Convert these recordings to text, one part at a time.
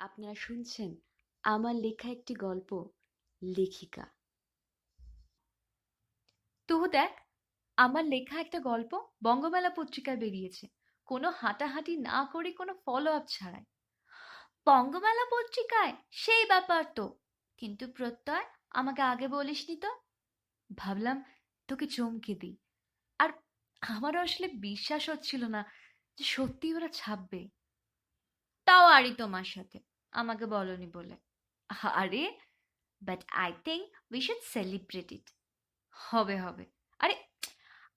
আপনারা শুনছেন আমার লেখা একটি গল্প, লেখিকা। তুহু দেখ, আমার লেখা একটা গল্প বঙ্গমেলা পত্রিকায় বেরিয়েছে। কোনো হাঁটাহাঁটি না করে কোনো ফলো আপ ছাড়াই। বঙ্গমেলা পত্রিকায় সেই ব্যাপার তো, কিন্তু প্রত্যয়, আমাকে আগে বলিসনি তো। ভাবলাম তোকে চমকে দিই। আর আমারও আসলে বিশ্বাস হচ্ছিল না যে সত্যি ওরা ছাপবে। তাও আরই তোমার সাথে। আমাকে বলনি বলে। আরে but I think we should celebrate it হবে হবে। আরে,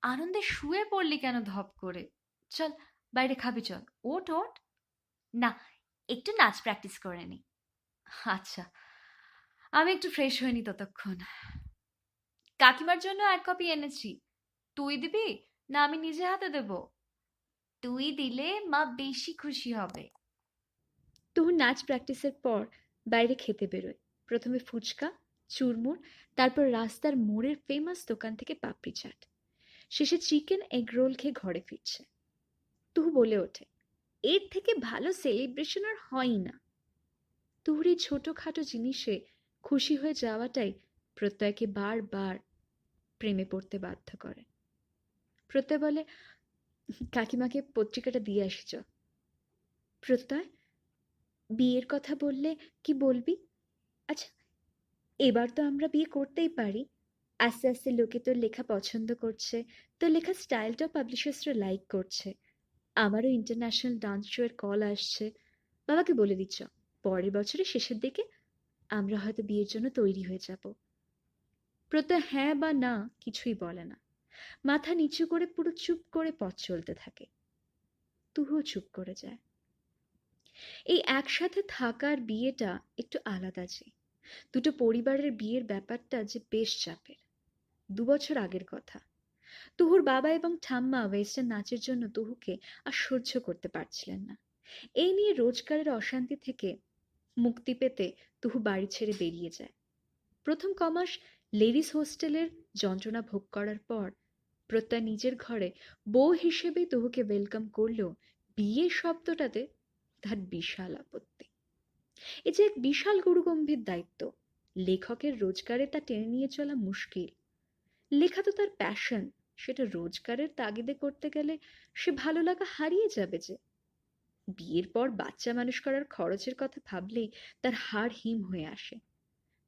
আনন্দে শুয়ে পড়লি কেন ধপ করে? চল, বাইরে খাবি, চল। ওট ওট না, একটু নাচ প্র্যাকটিস করে নি। আচ্ছা আমি একটু ফ্রেশ হইনি ততক্ষণ। কাকিমার জন্য এক কপি এনেছি। তুই দিবি? না, আমি নিজে হাতে দেব। তুই দিলে মা বেশি খুশি হবে। তুহু নাচ প্র্যাকটিসের পর বাইরে খেতে বেরোয়। প্রথমে ফুচকা, চুরমুর, তারপর রাস্তার মোড়ের ফেমাস দোকান থেকে পাপড়ি চাট। শেষে চিকেন এগ রোল খেয়ে ঘরে ফিরছে। তুহু বলে ওঠে, এর থেকে ভালো সেলিব্রেশন আর হয়ই না। তুহুর এই ছোটোখাটো জিনিসে খুশি হয়ে যাওয়াটাই প্রত্যয়কে বারবার প্রেমে পড়তে বাধ্য করে। প্রত্যয় বলে, কাকিমাকে পত্রিকাটা দিয়ে আসছ প্রত্যয় বিয়ের কথা বললে কি বলবি? আচ্ছা এবার তো আমরা বিয়ে করতেই পারি। আস্তে আস্তে লোকে তোর লেখা পছন্দ করছে, তোর লেখা স্টাইলটাও পাবলিশার্সরা লাইক করছে। আমারও ইন্টারন্যাশনাল ডান্স শোয়ের কল আসছে। বাবাকে বলে দিচ্ছ, পরের বছরের শেষের দিকে আমরা হয়তো বিয়ের জন্য তৈরি হয়ে যাব। প্রত্যয় হ্যাঁ বা না কিছুই বলে না। মাথা নিচু করে পুরো চুপ করে পথ চলতে থাকে। তুহুও চুপ করে যায়। এই একসাথে থাকার বিয়েটা একটু আলাদা যে। দুটো পরিবারের বিয়ের ব্যাপারটা যে বেশ চাপের। দু বছর আগের কথা। তুহুর বাবা এবং ঠাম্মা ওয়েস্টার্ন নাচের জন্য তুহুকে আর সহ্য করতে পারছিলেন না। এই নিয়ে রোজগারের অশান্তি থেকে মুক্তি পেতে তুহু বাড়ি ছেড়ে বেরিয়ে যায়। প্রথম কমাস লেডিস হোস্টেলের যন্ত্রণা ভোগ করার পর প্রত্যয় নিজের ঘরে বউ হিসেবেই তুহুকে ওয়েলকাম করলেও বিয়ে শব্দটাতে তার বিশাল আপত্তি। এ যে এক বিশাল গুরুগম্ভীর দায়িত্ব, লেখকের রোজগারে তা টেনে নিয়ে চলা মুশকিল। লেখা তো তার প্যাশন সেটা রোজগারের তাগিদে করতে গেলে সে ভালো লাগা হারিয়ে যাবে যে। বিয়ের পর বাচ্চা মানুষ করার খরচের কথা ভাবলেই তার হাড় হিম হয়ে আসে।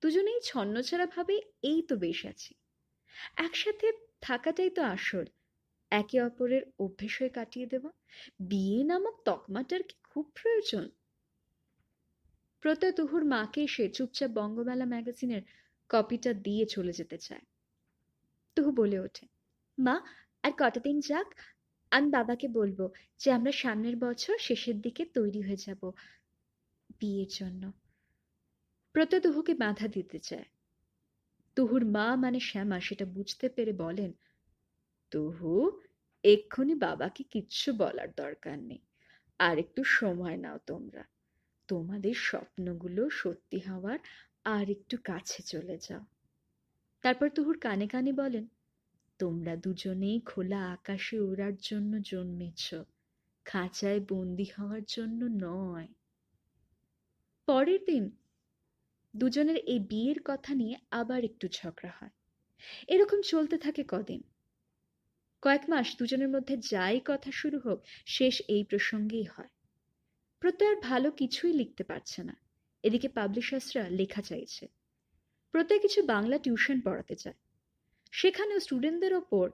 দুজনেই ছন্নছাড়া ভাবে এই তো বেশ আছি। একসাথে থাকাটাই তো আসল একে অপরের অভ্যেস হয়ে কাটিয়ে দেওয়া বিয়ে নামক তকমাটার কি খুব প্রয়োজন? প্রত্যয় তুহুর মাকে এসে চুপচাপ বঙ্গমেলা ম্যাগাজিনের কপিটা দিয়ে চলে যেতে চায়। তুহু বলে ওঠে, মা, আর কটা দিন যাক, আমি বাবাকে বলব যে আমরা সামনের বছর শেষের দিকে তৈরি হয়ে যাব বিয়ের জন্য। প্রত্যয় তুহুকে বাধা দিতে চায়। তুহুর মা মানে শ্যামা, সেটা বুঝতে পেরে বলেন তুহু এক্ষুনি বাবাকে কিচ্ছু বলার দরকার নেই। আর একটু সময় নাও তোমরা। তোমাদের স্বপ্নগুলো সত্যি হওয়ার আর একটু কাছে চলে যাও। তারপর তুহুর কানে কানে বলেন, তোমরা দুজনেই খোলা আকাশে ওড়ার জন্য জন্মেছ। খাঁচায় বন্দি হওয়ার জন্য নয়। পরের দিন দুজনের এই বিয়ের কথা নিয়ে আবার একটু ঝগড়া হয়। এরকম চলতে থাকে কদিন। কয়েক মাস দুজনের মধ্যে যাই কথা শুরু হোক, শেষ এই প্রসঙ্গেই হয়। প্রত্যয় আর ভালো কিছুই লিখতে পারছে না। এদিকে পাবলিশার্সরা লেখা চাইছে। প্রত্যয় কিছু বাংলা টিউশন পড়াতে চায়। সেখানেও স্টুডেন্টদের ওপর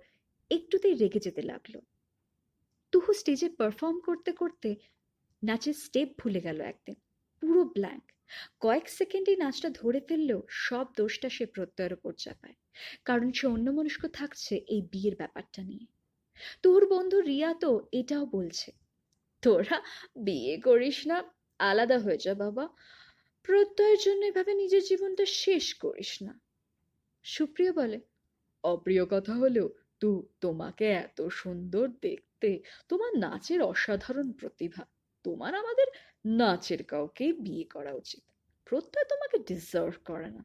একটুতেই রেগে যেতে লাগল। তুহু স্টেজে পারফর্ম করতে করতে নাচের স্টেপ ভুলে গেল একদিন। পুরো ব্ল্যাঙ্ক। কয়েক সেকেন্ডেই নাচটা ধরে ফেললেও সব দোষটা সে প্রত্যয়ের ওপর চাপায়। কারণ সে অন্যমনস্ক থাকছে এই বিয়ের ব্যাপারটা নিয়ে। তোর বন্ধু রিয়া তো এটাও বলছে, তোরা বিয়ে করিস না, আলাদা হয়ে যা বাবা। প্রত্যয়ের জন্য এভাবে নিজের জীবনটা শেষ করিস না। সুপ্রিয় বলে, অপ্রিয় কথা হলেও তু তোমাকে এত সুন্দর দেখতে, তোমার নাচের অসাধারণ প্রতিভা তোমার আমাদের নাচের কাউকে বিয়ে করা উচিত। প্রত্যয় তোমাকে ডিজার্ভ করে না।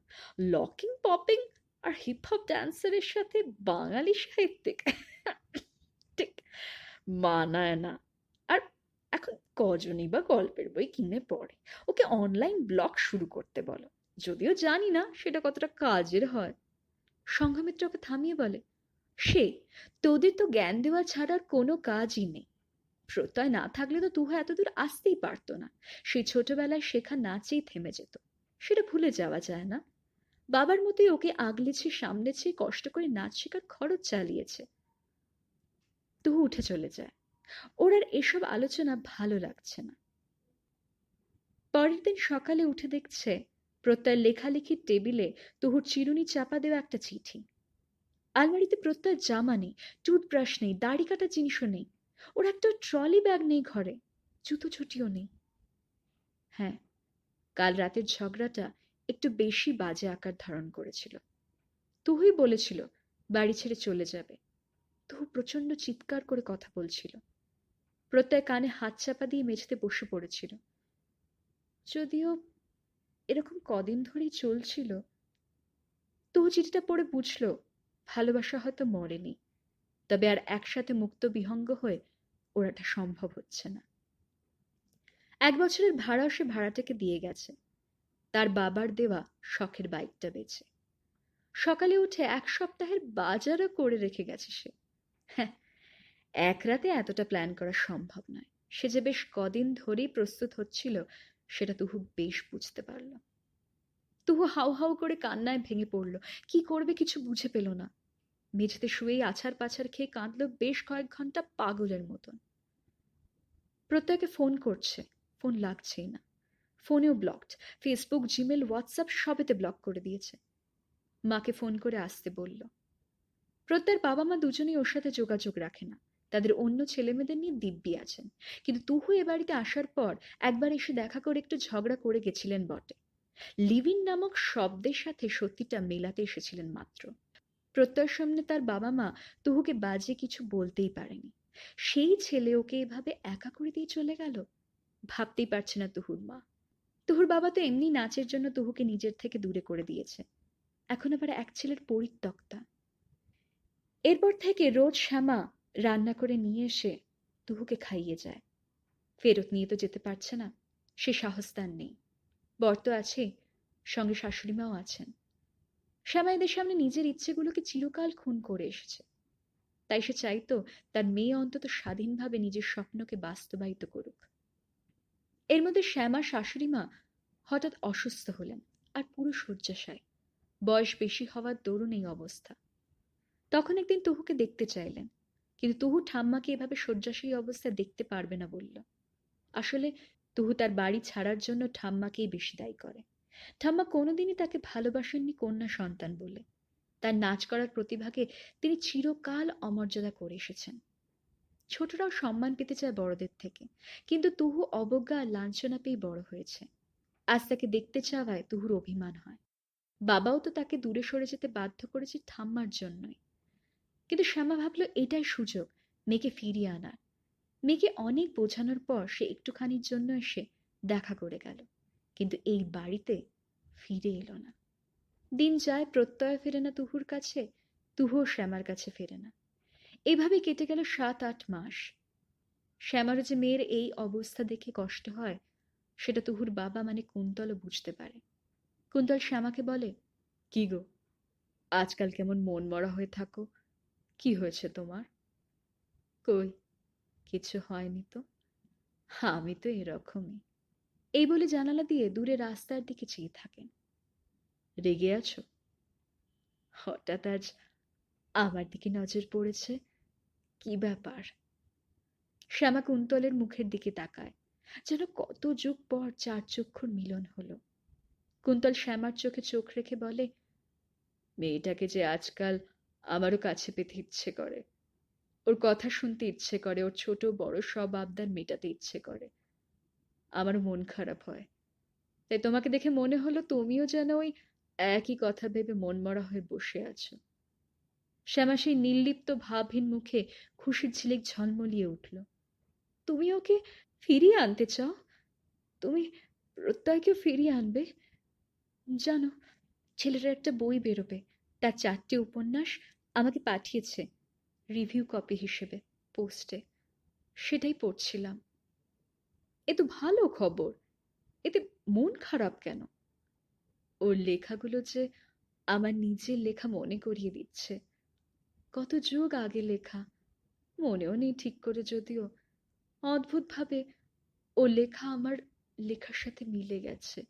লকিং পপিং আর হিপ হপ ড্যান্সারের সাথে বাঙালি সাহিত্যিক ঠিক মানায় না। আর এখন কজনই বা গল্পের বই কিনে পড়ে। ওকে অনলাইন ব্লগ শুরু করতে বলো। যদিও জানি না সেটা কতটা কাজের হয়। সংঘমিত্র ওকে থামিয়ে বলে, সে, তোদের তো জ্ঞান দেওয়া ছাড়া কোনো কাজই নেই। প্রত্যয় না থাকলে তো তুহা এতদূর আসতেই পারতো না। সেই ছোটবেলায় শেখা নাচেই থেমে যেত। সেটা ভুলে যাওয়া যায় না। বাবার মতোই ওকে আগলেছে, সামলেছে, কষ্ট করে নাচ শেখার খরচ চালিয়েছে। তুহু উঠে চলে যায়। ওর আর এসব আলোচনা ভালো লাগছে না। পরের দিন সকালে উঠে দেখছে, প্রত্যয় লেখালেখির টেবিলে তুহুর চিরুনি চাপা দেওয়া একটা চিঠি। আলমারিতে প্রত্যয় জামা নেই, টুথব্রাশ নেই, দাড়ি কাটার জিনিসও নেই। ওর একটা ট্রলি ব্যাগ নেই ঘরে, জুতো ছুটিও নেই। হ্যাঁ কাল রাতের ঝগড়াটা একটু বেশি বাজে আকার ধারণ করেছিল। তুহুই বলেছিল, বাড়ি ছেড়ে চলে যাবে। তুহু প্রচণ্ড চিৎকার করে কথা বলছিল। প্রত্যয় কানে হাত চাপা দিয়ে মেঝেতে বসে পড়েছিল। যদিও এরকম কদিন ধরেই চলছিল তুহু চিঠিটা পড়ে বুঝল, ভালোবাসা হয়তো মরেনি। তবে আর একসাথে মুক্ত বিহঙ্গ হয়ে ওরাটা সম্ভব হচ্ছে না। এক বছরের ভাড়া সে ভাড়াটাকে দিয়ে গেছে। তার বাবার দেওয়া শখের বাইকটা বেচে। সকালে উঠে এক সপ্তাহের বাজারও করে রেখে গেছে সে। হ্যাঁ এক রাতে এতটা প্ল্যান করা সম্ভব নয়। সে যে বেশ কদিন ধরেই প্রস্তুত হচ্ছিল, সেটা তুহু বেশ বুঝতে পারল। তুহু হাউ হাউ করে কান্নায় ভেঙে পড়ল। কি করবে কিছু বুঝে পেল না। মেঝেতে শুয়েই আছার পাছার খেয়ে কাঁদল বেশ কয়েক ঘণ্টা পাগলের মতন। প্রত্যেকে ফোন করছে। ফোন লাগছেই না। ফোনেও ব্লকড ফেসবুক জিমেল হোয়াটসঅ্যাপ সবেতে ব্লক করে দিয়েছে। মাকে ফোন করে আসতে বলল, প্রত্যয়ের বাবা মা দুজনেই ওর সাথে যোগাযোগ রাখে না। তাদের অন্য ছেলেমেয়েদের নিয়ে দিব্যি আছেন। কিন্তু তুহু এ বাড়িতে আসার পর একবার এসে দেখা করে একটু ঝগড়া করে গেছিলেন বটে। লিভিন নামক শব্দের সাথে সত্যিটা মেলাতে এসেছিলেন মাত্র। প্রত্যয়ের সামনে তার বাবা মা তুহুকে বাজে কিছু বলতেই পারেনি। সেই ছেলে ওকে এভাবে একা করে দিয়ে চলে গেল? ভাবতেই পারছে না তুহুর মা। তুহুর বাবা তো এমনি নাচের জন্য তুহুকে নিজের থেকে দূরে করে দিয়েছে। এখন আবার এক ছেলের পরিত্যক্তা। এরপর থেকে রোজ শ্যামা রান্না করে নিয়ে এসে তুহুকে খাইয়ে যায়। ফেরত নিয়ে তো যেতে পারছে না, সে সাহস তার নেই। বর তো আছে, সঙ্গে শাশুড়িমাও আছেন। শ্যামা এদের সামনে নিজের ইচ্ছেগুলোকে চিরকাল খুন করে এসেছে। তাই সে চাইতো তার মেয়ে অন্তত স্বাধীনভাবে নিজের স্বপ্নকে বাস্তবায়িত করুক। এর মধ্যে শ্যামা শাশুড়ি মা হঠাৎ অসুস্থ হলেন আর পুরো শয্যাশায়। বয়স বেশি হওয়ার দরুন এই অবস্থা। তখন একদিন তুহুকে দেখতে চাইলেন, কিন্তু তুহু ঠাম্মাকে এভাবে শয্যাশায়ী অবস্থায় দেখতে পারবে না বলল। আসলে তুহু তার বাড়ি ছাড়ার জন্য ঠাম্মাকেই বেশি দায়ী করে। ঠাম্মা কোনোদিনই তাকে ভালোবাসেননি কন্যা সন্তান বলে। তার নাচ করার প্রতিভাকে তিনি চিরকাল অমর্যাদা করে এসেছেন। ছোটরাও সম্মান পেতে চায় বড়দের থেকে, কিন্তু তুহু অবজ্ঞা আর লাঞ্ছনা পেয়ে বড় হয়েছে। আজ তাকে দেখতে চাওয়ায় তুহুর অভিমান হয়। বাবাও তো তাকে দূরে সরে যেতে বাধ্য করেছে ঠাম্মার জন্যই। কিন্তু শ্যামা ভাবল এটাই সুযোগ, মেয়েকে ফিরিয়ে আনার। মেয়েকে অনেক বোঝানোর পর সে একটুখানির জন্য এসে দেখা করে গেল, কিন্তু এই বাড়িতে ফিরে এলো না। দিন যায়, প্রত্যয় ফেরে না তুহুর কাছে, তুহুও শ্যামার কাছে ফেরে না। এভাবে কেটে গেল সাত, আট মাস। শ্যামারও যে মেয়ের এই অবস্থা দেখে কষ্ট হয়, সেটা তুহুর বাবা মানে কুন্তলও বুঝতে পারে। কুন্তল শ্যামাকে বলে, কি গো, আজকাল কেমন মন মরা হয়ে থাকো, কি হয়েছে তোমার? কই, কিছু হয়নি তো, আমি তো এরকমই। এই বলে জানালা দিয়ে দূরে রাস্তার দিকে চেয়ে থাকেন। রেগে আছো? হঠাৎ আজ আমার দিকে নজর পড়েছে। কি ব্যাপার? শ্যামা কুন্তলের মুখের দিকে তাকায়, যেন কত যুগ পর চার চক্ষুর মিলন হলো। কুন্তল শ্যামার চোখে চোখ রেখে বলে, মেয়েটাকে যে আজকাল আমারও কাছে পেতে ইচ্ছে করে। ওর কথা শুনতে ইচ্ছে করে, ওর ছোট বড় সব আবদার মেটাতে ইচ্ছে করে। আমার মন খারাপ হয়। তাই তোমাকে দেখে মনে হলো তুমিও যেন ওই একই কথা ভেবে মন মরা হয়ে বসে আছো। শ্যামা সেই নির্লিপ্ত ভাবহীন মুখে খুশির ঝিলিক ঝলমলিয়ে উঠল। তুমি ওকে ফিরিয়ে আনতে চাও? তুমি প্রত্যয়কেও ফিরিয়ে আনবে? জানো ছেলেটার একটা বই বেরোবে। তার চারটে উপন্যাস আমাকে পাঠিয়েছে রিভিউ কপি হিসেবে পোস্টে। সেটাই পড়ছিলাম। এ তো ভালো খবর। এতে মন খারাপ কেন? ওর লেখাগুলো যে আমার নিজের লেখা মনে করিয়ে দিচ্ছে। কত যুগ আগে লেখা, মনেও নেই ঠিক করে যদিও। অদ্ভুতভাবে ও লেখা আমার লেখার সাথে মিলে গেছে।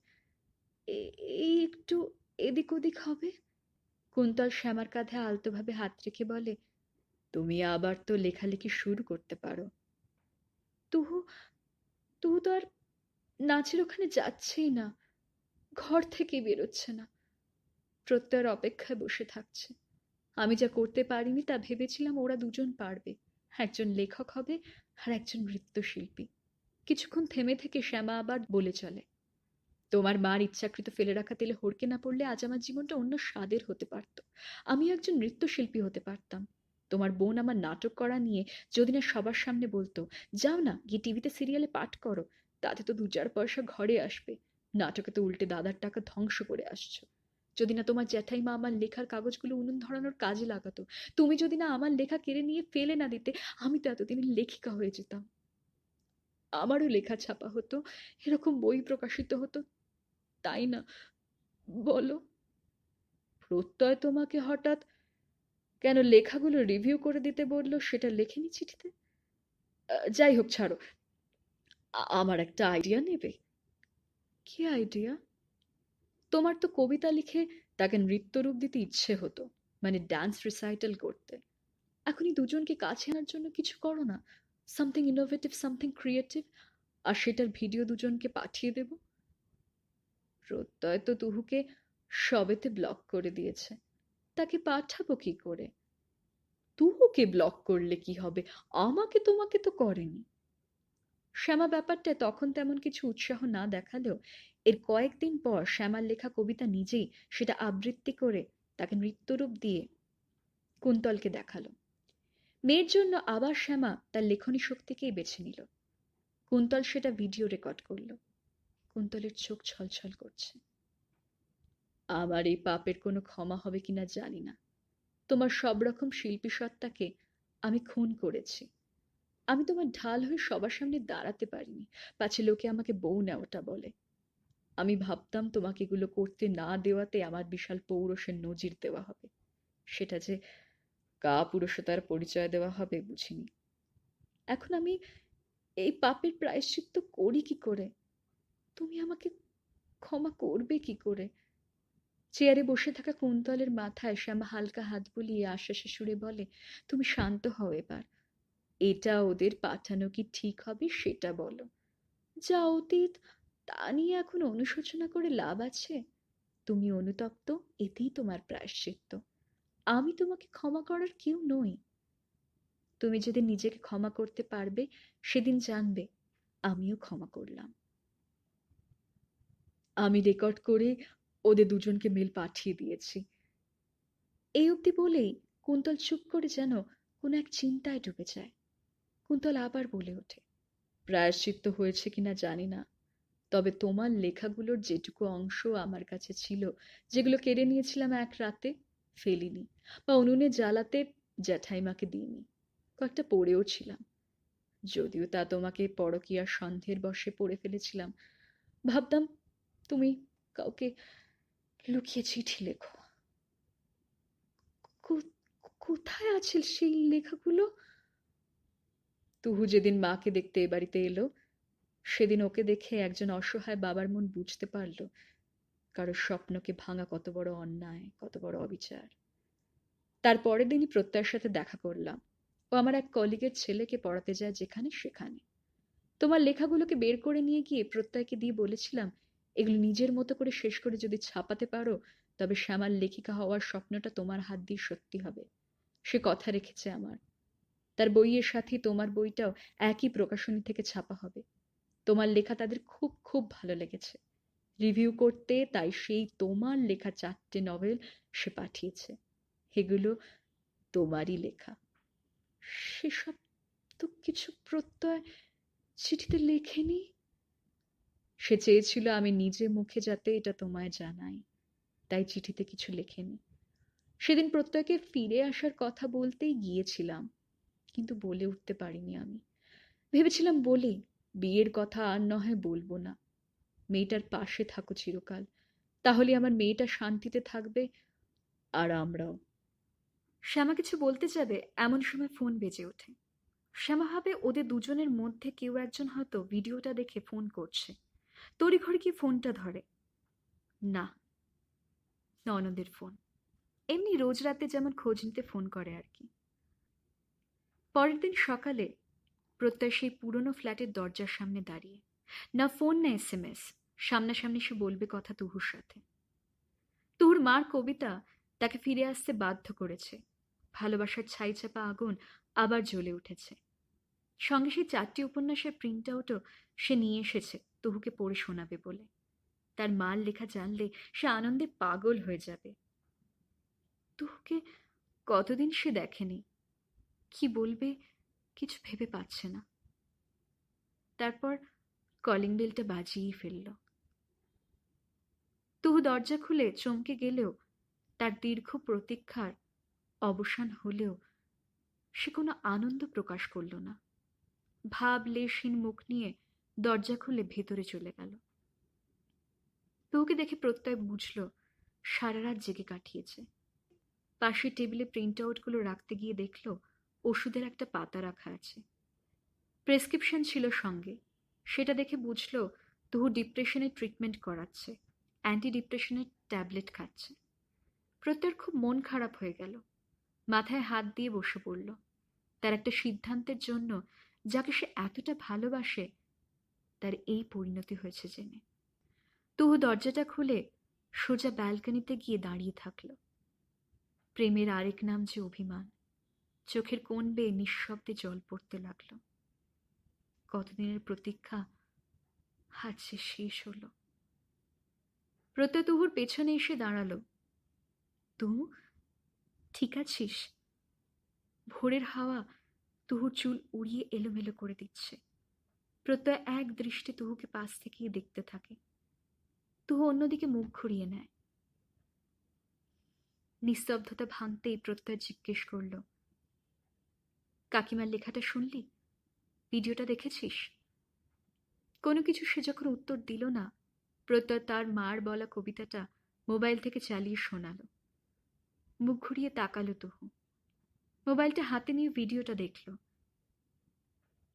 এই একটু এদিক ওদিক হবে? কুন্তল শ্যামার কাঁধে আলতোভাবে হাত রেখে বলে, তুমি আবার তো লেখালেখি শুরু করতে পারো। তুহু তুহু তো আর নাচের ওখানে যাচ্ছেই না। ঘর থেকে বেরোচ্ছে না। প্রত্যয়ের অপেক্ষায় বসে থাকছে। আমি যা করতে পারিনি তা ভেবেছিলাম ওরা দুজন পারবে। একজন লেখক হবে আর একজন নৃত্যশিল্পী। কিছুক্ষণ থেমে থেকে শ্যামা আবার বলে চলে, তোমার মার ইচ্ছাকৃত ফেলে রাখা তেলে হড়কে না পড়লে আজ আমার জীবনটা অন্য স্বাদের হতে পারত। আমি একজন নৃত্যশিল্পী হতে পারতাম। তোমার বোন আমার নাটক করা নিয়ে যদি না সবার সামনে বলতো, যাও না, গিয়ে টিভিতে সিরিয়ালে পাঠ করো, তাতে তো দু চার পয়সা ঘরে আসবে। নাটকে তো উল্টে দাদার টাকা ধ্বংস করে আসছো। যদি না তোমার জ্যাঠাইমা আমার লেখার কাগজগুলো উনুন ধরানোর কাজে লাগাতো, তুমি যদি না আমার লেখা কেড়ে নিয়ে ফেলে না দিতে, আমি তো এতদিনে লেখিকা হয়ে যেতাম। আমারও লেখা ছাপা হতো, এরকম বই প্রকাশিত হতো। তাই না? বলো। প্রত্যয় তোমাকে হঠাৎ কেন লেখাগুলো রিভিউ করে দিতে বলল সেটা লেখেনি চিঠিতে? যাই হোক ছাড়ো। আমার একটা আইডিয়া নেবে। কি আইডিয়া? তোমার তো কবিতা লিখে তাকে নৃত্যরূপ দিতে ইচ্ছে হতো মানে ডান্স রিসাইটাল করতে। এখনই দুজনকে কাছে আনার জন্য কিছু করো না সামথিং ইনোভেটিভ সামথিং ক্রিয়েটিভ আর সেটার ভিডিও দুজনকে পাঠিয়ে দেব। প্রত্যয় তো তুহুকে সবেতে ব্লক করে দিয়েছে, তাকে পাঠাবো কি করে? তুহুকে ব্লক করলে কি হবে? আমাকে তোমাকে তো করেনি। শ্যামা ব্যাপারটা তখন তেমন কিছু উৎসাহ না দেখালেও এর কয়েকদিন পর শ্যামার লেখা কবিতা নিজেই সেটা আবৃত্তি করে তাকে নৃত্যরূপ দিয়ে কুন্তলকে দেখাল। মেয়ের জন্য আবার শ্যামা তার লেখনী শক্তিকেই বেছে নিল। কুন্তল সেটা ভিডিও রেকর্ড করল। কুন্তলের চোখ ছলছল করছে। আমার এই পাপের কোনো ক্ষমা হবে কিনা জানি না। তোমার সব রকম শিল্পী সত্তাকে আমি খুন করেছি। আমি তোমার ঢাল হয়ে সবার সামনে দাঁড়াতে পারিনি। পাছে লোকে আমাকে বউ নেওয়াটা বলে। আমি ভাবতাম তোমাকে এগুলো করতে না দেওয়াতে আমার বিশাল পৌরসের নজির দেওয়া হবে। সেটা যে কা পুরুষতার পরিচয় দেওয়া হবে বুঝিনি। এখন আমি এই পাপের প্রায়শ্চিত্ত করি কি করে? তুমি আমাকে ক্ষমা করবে কি করে? চেয়ারে বসে থাকা কুন্তলের মাথায় শ্যামা হালকা হাত বুলিয়ে আশ্বাসে সুরে বলে, তুমি শান্ত হও এবার। এটা ওদের পাঠানো কি ঠিক হবে সেটা বলো। যা অতীত, তা নিয়ে এখন অনুশোচনা করে লাভ আছে। তুমি অনুতপ্ত, এতেই তোমার প্রায়শ্চিত্ত। আমি তোমাকে ক্ষমা করার কেউ নই। তুমি যদি নিজেকে ক্ষমা করতে পারবে, সেদিন জানবে, আমিও ক্ষমা করলাম। আমি রেকর্ড করে ওদের দুজনকে মেল পাঠিয়ে দিয়েছি। এই অবধি বলেই কুন্তল চুপ করে যেন কোনো এক চিন্তায় ডুবে যায়। কুন্তল আবার বলে ওঠে, প্রায়শ্চিত্ত হয়েছে কিনা জানি না, তবে তোমার লেখাগুলোর যেটুকু অংশ আমার কাছে ছিল, যেগুলো কেড়ে নিয়েছিলাম এক রাতে, ফেলিনি বা উনুনে জ্বালাতে জ্যাঠাইমাকে দিইনি, কয়েকটা পড়েও ছিলাম। যদিও তা তোমাকে পরকীয়ার সন্ধের বসে পড়ে ফেলেছিলাম, ভাবতাম তুমি কাউকে লুকিয়ে চিঠি লেখো। কোথায় আছে সেই লেখাগুলো? তুহু যেদিন মাকে দেখতে এ বাড়িতে এলো, সেদিন ওকে দেখে একজন অসহায় বাবার মন বুঝতে পারল কারও স্বপ্নকে ভাঙা কত বড় অন্যায়, কত বড় অবিচার। তার পরের দিনই প্রত্যয়ের সাথে দেখা করলাম। ও আমার এক কলিগের ছেলেকে পড়াতে যায় যেখানে সেখানে। তোমার লেখাগুলোকে বের করে নিয়ে গিয়ে প্রত্যয়কে দিয়ে বলেছিলাম, এগুলো নিজের মতো করে শেষ করে যদি ছাপাতে পারো, তবে শ্যামার লেখিকা হওয়ার স্বপ্নটা তোমার হাত দিয়ে সত্যি হবে। সে কথা রেখেছে আমার। তার বইয়ের সাথে তোমার বইটাও একই প্রকাশনী থেকে ছাপা হবে। তোমার লেখা তাদের খুব খুব ভালো লেগেছে। রিভিউ করতে তাই সেই তোমার লেখা চারটে নভেল সে পাঠিয়েছে। এগুলো তোমারই লেখা। সেসব তো কিছু প্রত্যয় চিঠিতে লেখেনি? সে চেয়েছিল আমি নিজে মুখে যাতে এটা তোমায় জানাই, তাই চিঠিতে কিছু লেখেনি। সেদিন প্রত্যয়কে ফিরে আসার কথা বলতেই গিয়েছিলাম। কিন্তু বলে উঠতে পারিনি আমি। ভেবেছিলাম বলি, বিয়ের কথা আর নয় বলব না। মেয়েটার পাশে থাকো চিরকাল, তাহলে আমার মেয়েটা শান্তিতে থাকবে আর আমরাও। শ্যামা কিছু বলতে যাবে, এমন সময় ফোন বেজে ওঠে। শ্যামা ভাবে ওদের দুজনের মধ্যে কেউ একজন হয়তো ভিডিওটা দেখে ফোন করছে। তড়িঘড়ি কি ফোনটা ধরে? না, ননদের ফোন। এমনি রোজ রাতে যেমন খোঁজ নিতে ফোন করে আর কি। পরের দিন সকালে প্রত্যয় সেই পুরনো ফ্ল্যাটের দরজার সামনে দাঁড়িয়ে, না ফোন, না এস এম এস, সামনাসামনি সে বলবে কথা তুহুর সাথে। তুহুর মার কবিতা তাকে ফিরে আসতে বাধ্য করেছে। ভালোবাসার ছাই চাপা আগুন আবার জ্বলে উঠেছে। সঙ্গে সেই চারটি উপন্যাসের প্রিন্ট আউটও সে নিয়ে এসেছে তুহুকে পড়ে শোনাবে বলে। তার মার লেখা জানলে সে আনন্দে পাগল হয়ে যাবে। তুহুকে কতদিন সে দেখেনি? কি বলবে কিছু ভেবে পাচ্ছে না। তারপর কলিং বেলটা বাজিয়েই ফেলল। তুহু দরজা খুলে চমকে গেলেও তার দীর্ঘ প্রতীক্ষার অবসান হলেও সে কোনো আনন্দ প্রকাশ করল না। ভাব, লেশহীন মুখ নিয়ে দরজা খুলে ভেতরে চলে গেল। তুহুকে দেখে প্রত্যয় বুঝল সারা রাত জেগে কাটিয়েছে। পাশের টেবিলে প্রিন্ট আউটগুলো রাখতে গিয়ে দেখল ওষুধের একটা পাতা রাখা আছে। প্রেসক্রিপশন ছিল সঙ্গে। সেটা দেখে বুঝল, তুহু ডিপ্রেশনের ট্রিটমেন্ট করাচ্ছে অ্যান্টি ডিপ্রেশনের ট্যাবলেট খাচ্ছে। প্রত্যয়ের খুব মন খারাপ হয়ে গেল। মাথায় হাত দিয়ে বসে পড়ল। তার একটা সিদ্ধান্তের জন্য যাকে সে এতটা ভালোবাসে, তার এই পরিণতি হয়েছে জেনে। তহু দরজাটা খুলে সোজা ব্যালকনিতে গিয়ে দাঁড়িয়ে থাকল। প্রেমের আরেক নাম যে অভিমান। চোখের কোন বেয়ে নিঃশব্দে জল পড়তে লাগল। কতদিনের প্রতীক্ষা সে শেষ হলো। প্রত্যয় তুহুর পেছনে এসে দাঁড়াল। তুহু ঠিক আছিস? ভোরের হাওয়া তুহুর চুল উড়িয়ে এলোমেলো করে দিচ্ছে। প্রত্যয় এক দৃষ্টি তুহুকে পাশ থেকেই দেখতে থাকে। তুহু অন্যদিকে মুখ ঘুরিয়ে নেয়। নিস্তব্ধতা ভাঙতেই প্রত্যয় জিজ্ঞেস করল কাকিমার লেখাটা শুনলি? ভিডিওটা দেখেছিস? কোনো কিছু সে যখন উত্তর দিল না, প্রত্যয় তার মার বলা কবিতাটা মোবাইল থেকে চালিয়ে শোনালো। মুখ ঘুরিয়ে তাকালো তহু মোবাইলটা হাতে নিয়ে ভিডিওটা দেখল।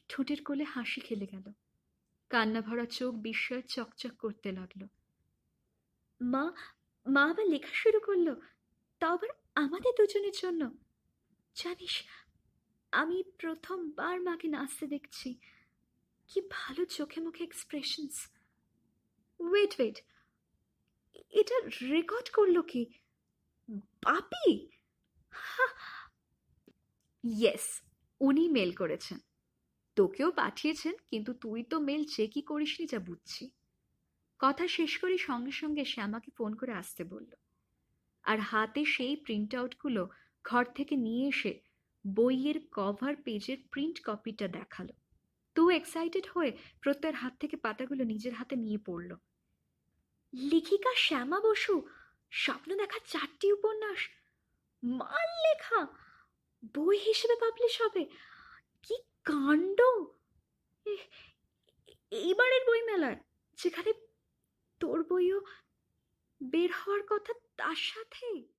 ঠোঁটের কোলে হাসি খেলে গেল। কান্না ভরা চোখ বিস্ময়ে চকচক করতে লাগল। মা মা আবার লেখা শুরু করল? তাও আবার আমাদের দুজনের জন্য? জানিস আমি প্রথমবার মাকে নাচতে দেখছি। কি ভালো চোখে মুখে এক্সপ্রেশনস ওয়েট ওয়েট এটা রেকর্ড করল কি? পাপি ইয়েস উনি মেল করেছেন। তোকেও পাঠিয়েছেন, কিন্তু তুই তো মেল চেকই করিসনি যা বুঝছি। কথা শেষ করি সঙ্গে সঙ্গে শ্যামাকে ফোন করে আসতে বলল। আর হাতে সেই প্রিন্ট আউটগুলো ঘর থেকে নিয়ে এসে বইয়ের কভার পেজের প্রিন্ট কপিটা দেখাল। তু এক্সাইটেড হয়ে প্রত্যয়ের হাত থেকে পাতাগুলো নিজের হাতে নিয়ে পড়ল। লেখিকা শ্যামা বসু, স্বপ্ন দেখা চারটি উপন্যাস। মাল লেখা, বই হিসেবে পাবলিশ হবে। কি কাণ্ড? এইবারের বই মেলায় যেখানে তোর বইও বের হওয়ার কথা তার সাথে।